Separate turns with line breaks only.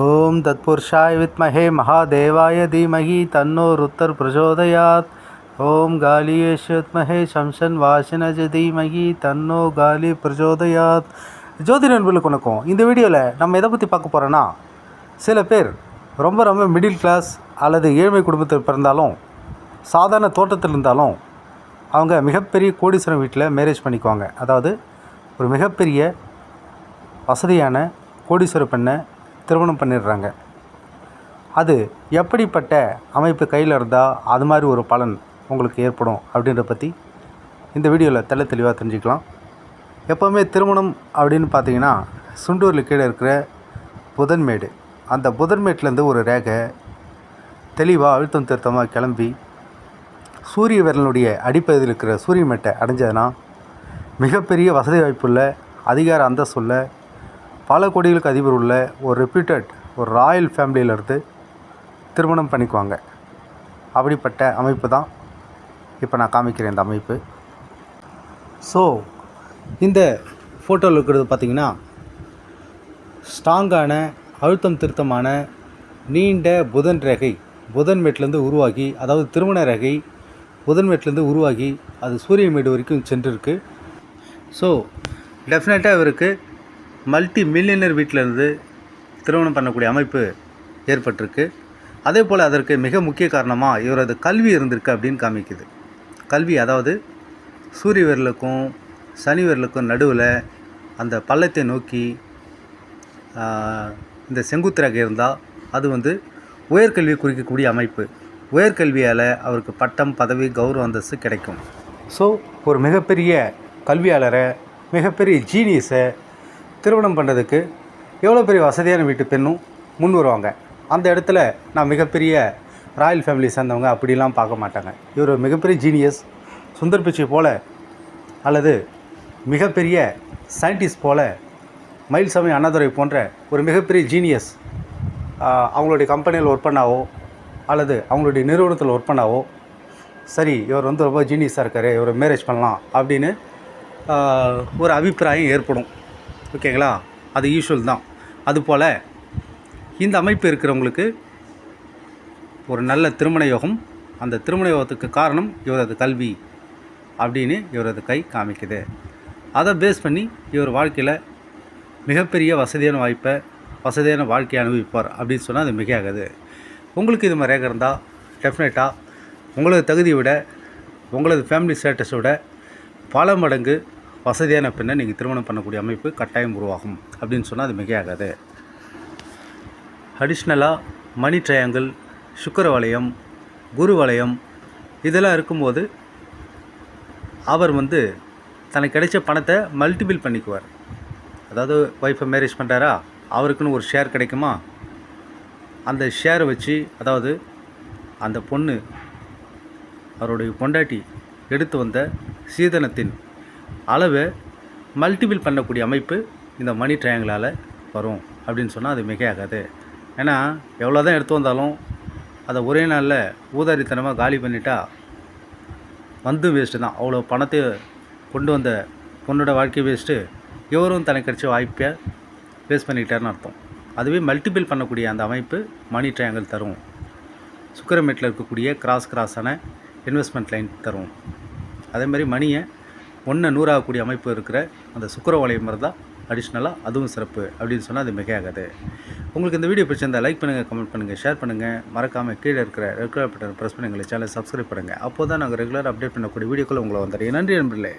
ஓம் தத்புருஷாய் வித்மஹே மகாதேவாய தீமகி தன்னோ ருத்தர் பிரச்சோதயாத் ஓம் காலியேஷ வித்மஹே சம்சன் வாசினஜ தீமகி தன்னோ காலி பிரச்சோதயாத் ஜோதி நண்பர்களுக்கு வணக்கம் இந்த வீடியோவில் நம்ம எதை பற்றி பார்க்க போகிறோன்னா சில பேர் ரொம்ப ரொம்ப மிடில் கிளாஸ் அல்லது ஏழ்மை குடும்பத்தில் பிறந்தாலும் சாதாரண தோட்டத்தில் இருந்தாலும் அவங்க மிகப்பெரிய கோடீஸ்வரன் வீட்டில் மேரேஜ் பண்ணிக்குவாங்க. அதாவது ஒரு மிகப்பெரிய வசதியான கோடீஸ்வர பெண்ணை திருமணம் பண்ணிடுறாங்க. அது எப்படிப்பட்ட அமைப்பு கையில் இருந்தால் அது மாதிரி ஒரு பலன் உங்களுக்கு ஏற்படும் அப்படின்றத பற்றி இந்த வீடியோவில் தெள்ள தெளிவாக தெரிஞ்சுக்கலாம். எப்போவுமே திருமணம் அப்படின்னு பார்த்தீங்கன்னா சுண்டூரில் கீழே இருக்கிற புதன்மேடு. அந்த புதன்மேட்லேருந்து ஒரு ரேகை தெளிவாக அழுத்தம் திருத்தமாக கிளம்பி சூரிய விரலுடைய அடிப்பகுதியில் இருக்கிற சூரிய மேட்டை அடைஞ்சதுன்னா மிகப்பெரிய வசதி வாய்ப்புள்ள அதிகார அந்தஸ்துள்ள பல கோடிகளுக்கு அதிபர் உள்ள ஒரு ரெப்யூட்டட் ஒரு ராயல் ஃபேமிலியிலேருந்து திருமணம் பண்ணிக்குவாங்க. அப்படிப்பட்ட அமைப்பு தான் இப்போ நான் காமிக்கிறேன் இந்த அமைப்பு. ஸோ இந்த ஃபோட்டோவில் இருக்கிறது பார்த்திங்கன்னா ஸ்ட்ராங்கான அழுத்தம் திருத்தமான நீண்ட புதன் ரேகை புதன் மேட்லேருந்து உருவாகி அதாவது திருமண ரேகை புதன் மேட்லேருந்து உருவாகி அது சூரிய மேடு வரைக்கும் சென்றிருக்கு. ஸோ டெஃபினட்டாக இவருக்கு மல்டி மில்லியனர் வீட்டிலிருந்து திருமணம் பண்ணக்கூடிய அமைப்பு ஏற்பட்டிருக்கு. அதே போல் அதற்கு மிக முக்கிய காரணமாக இவரது கல்வி இருந்திருக்கு அப்படின்னு காமிக்குது. கல்வி அதாவது சூரிய விரலுக்கும் சனி வீரலுக்கும் நடுவில் அந்த பள்ளத்தை நோக்கி இந்த செங்குத்திரகை இருந்தால் அது வந்து உயர்கல்வியை குறிக்கக்கூடிய அமைப்பு. உயர்கல்வியால் அவருக்கு பட்டம் பதவி கௌரவ அந்தஸ்து கிடைக்கும். ஸோ ஒரு மிகப்பெரிய கல்வியாளரை மிகப்பெரிய ஜீனியஸை திருமணம் பண்ணுறதுக்கு எவ்வளோ பெரிய வசதியான வீட்டு பெண்ணும் முன் வருவாங்க. அந்த இடத்துல நான் மிகப்பெரிய ராயல் ஃபேமிலி சேர்ந்தவங்க அப்படிலாம் பார்க்க மாட்டாங்க. இவர் மிகப்பெரிய ஜீனியஸ் சுந்தர் பிச்சை போல் அல்லது மிகப்பெரிய சயின்டிஸ்ட் போல் மயில்சாமி அண்ணாதுரை போன்ற ஒரு மிகப்பெரிய ஜீனியஸ் அவங்களுடைய கம்பெனியில் ஒர்க் பண்ணாவோ அல்லது அவங்களுடைய நிறுவனத்தில் ஒர்க் பண்ணாவோ சரி இவர் வந்து ரொம்ப ஜீனியஸாக இருக்கார் இவரை மேரேஜ் பண்ணலாம் அப்படின்னு ஒரு அபிப்பிராயம் ஏற்படும். ஓகேங்களா? அது யூஷுவல் தான். அதுபோல் இந்த அமைப்பு இருக்கிறவங்களுக்கு ஒரு நல்ல திருமண யோகம் அந்த திருமண யோகத்துக்கு காரணம் இவரது கல்வி அப்படின்னு இவரது கை காமிக்குது. அதை பேஸ் பண்ணி இவர் வாழ்க்கையில் மிகப்பெரிய வசதியான வாய்ப்பை வசதியான வாழ்க்கையை அனுபவிப்பார் அப்படின்னு சொன்னால் அது மிகையாகுது. உங்களுக்கு இது மாதிரி ரேகை இருந்தால் டெஃபினட்டாக உங்களது தகுதியை விட உங்களது ஃபேமிலி ஸ்டேட்டஸை விட பல மடங்கு வசதியான பெண்ணை நீங்கள் திருமணம் பண்ணக்கூடிய அமைப்பு கட்டாயம் உருவாகும் அப்படின்னு சொன்னால் அது மிகையாகாது. அடிஷ்னலாக மணி ட்ரையாங்கிள் சுக்கர வளையம் குரு வளையம் இதெல்லாம் இருக்கும்போது அவர் வந்து தனக்கு கிடைச்ச பணத்தை மல்டிபிள் பண்ணிக்குவார். அதாவது ஒய்ஃபை மேரேஜ் பண்ணுறாரா அவருக்குன்னு ஒரு ஷேர் கிடைக்குமா? அந்த ஷேரை வச்சு அதாவது அந்த பொண்ணு அவருடைய பொண்டாட்டி எடுத்து வந்த சீதனத்தின் அளவை மல்டிபிள் பண்ணக்கூடிய அமைப்பு இந்த மணி ட்ரையாங்கிளால் வரும் அப்படின்னு சொன்னால் அது மிகையாகாது. ஏன்னா எவ்வளோ தான் எடுத்து வந்தாலும் அதை ஒரே நாளில் ஊதாரித்தனமாக காலி பண்ணிட்டா வந்து வேஸ்ட்டு தான். அவ்வளோ பணத்தை கொண்டு வந்த பொண்ணோட வாழ்க்கை வேஸ்ட்டு இவரும் தனக்கு கிடைச்ச வாய்ப்பை வேஸ்ட் பண்ணிக்கிட்டாருன்னு அர்த்தம். அதுவே மல்டிபிள் பண்ணக்கூடிய அந்த அமைப்பு மணி ட்ரையாங்கிள் தரும். சுக்கரமேட்டில் இருக்கக்கூடிய கிராஸ் கிராஸான இன்வெஸ்ட்மெண்ட் லைன் தரும். அதே மாதிரி மணியை ஒன்று நூறாகக்கூடிய அமைப்பு இருக்கிற அந்த சுக்கர வளையம் இருந்தால் அடிஷ்னலாக அதுவும் சிறப்பு அப்படின்னு சொன்னால் அது மிகையாகாது. உங்களுக்கு இந்த வீடியோ பிடிச்சிருந்தால் லைக் பண்ணுங்கள் கமெண்ட் பண்ணுங்கள் ஷேர் பண்ணுங்கள் மறக்காமல் கீழே இருக்கிற ரெகுலர் பட்டன் ப்ரெஸ் பண்ணுங்கள் சேனல் சப்ஸ்கிரைப் பண்ணுங்கள் அப்போ தான் நாங்கள் ரெகுலர் அப்டேட் பண்ணக்கூடிய வீடியோக்கள் உங்களை வந்துடுறேன் நன்றி நண்பர்களே.